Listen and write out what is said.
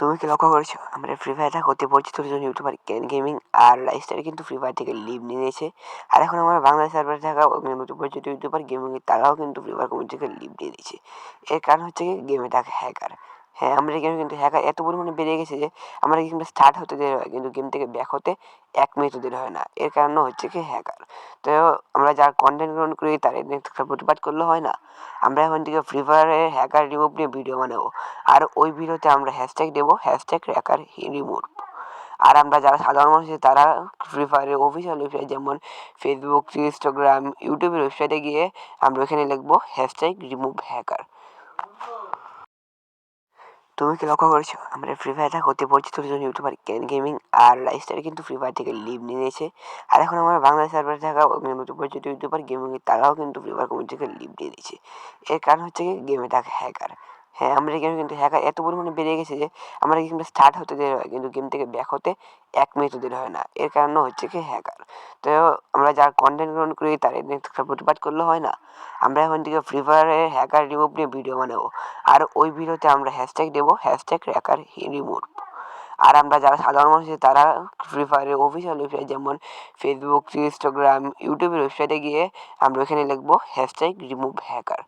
তুমি কি লক্ষ্য করেছ? আমরা ফ্রি ফায়ারটা করতে পরিচিত দুজন ইউটিউবার গেমিং আর লাইফস্টাইল কিন্তু ফ্রি ফায়ার থেকে লিভ নিয়ে নিয়েছে। আর এখন আমরা বাংলা সার্ভারে থাকা নতুন পরিচিত ইউটিউবার গেমিং তারাও কিন্তু ফ্রি ফায়ার কমিটি থেকে লিভ নিয়ে নিয়েছে। এর কারণ হচ্ছে কি গেমে থাকা হ্যাকার হ্যাঁ আমাদের গেম কিন্তু হ্যাকার এত পরিমাণে বেড়ে গেছে যে, আমরা গেমটা স্টার্ট হতে দেরি হয়, কিন্তু গেম থেকে ব্যাক হতে এক মিনিটও দেরি হয় না। এর কারণ হচ্ছে কি হ্যাকার তো আমরা যার কন্টেন্ট গ্রহণ করি, তার প্রতিবাদ করলে হয় না। আমরা এখন থেকে ফ্রি ফায়ারে হ্যাকার রিমুভ নিয়ে ভিডিও বানাবো। আর ওই ভিডিওতে আমরা হ্যাশট্যাগ দেবো হ্যাশট্যাগ হ্যাকার রিমুভ আর আমরা যারা সাধারণ মানুষ তারা ফ্রি ফায়ারের অফিসিয়াল ওয়েবসাইট যেমন ফেসবুক ইনস্টাগ্রাম ইউটিউবের ওয়েবসাইটে গিয়ে আমরা ওখানে লিখব হ্যাশট্যাগ রিমুভ হ্যাকার তুমি কি লক্ষ্য করেছ? আমরা ফ্রি ফায়ার ফায়ারটা করতে পরিচিত দুজন ইউটিউবার ক্যান গেমিং আর লাইফস্টাইল কিন্তু ফ্রি ফায়ার থেকে লিভ নিয়ে নিয়েছে। আর এখন আমরা বাংলাদেশ সার্ভারে থাকা নতুন পরিচিত ইউটিউবার গেমিং তারাও কিন্তু ফ্রি ফায়ার কমিটি থেকে লিভ নিয়ে নিয়েছে এর কারণ হচ্ছে কি গেমে থাকা হ্যাকার হ্যাঁ আমাদের গেমে কিন্তু হ্যাকার এত পরিমাণে বেড়ে গেছে যে, আমরা গেমটা স্টার্ট হতে দেরি হয়, কিন্তু গেম থেকে ব্যাক হতে এক মিনিটও দেরি হয় না। এর কারণ হচ্ছে কি হ্যাকার তো আমরা যার কন্টেন্ট গ্রহণ করি তাদের প্রতিবাদ করলে হয় না। আমরা এখন থেকে ফ্রি ফায়ারের হ্যাকার রিমুভ নিয়ে ভিডিও বানাবো। আর ওই ভিডিওতে আমরা হ্যাশট্যাগ দেবো হ্যাশট্যাগ হ্যাকার রিমুভ আর আমরা যারা সাধারণ মানুষ তারা ফ্রি ফায়ারের অফিসিয়াল ওয়েবসাইট যেমন ফেসবুক ইনস্টাগ্রাম ইউটিউবের ওয়েবসাইটে গিয়ে আমরা ওখানে লিখব হ্যাশট্যাগ রিমুভ হ্যাকার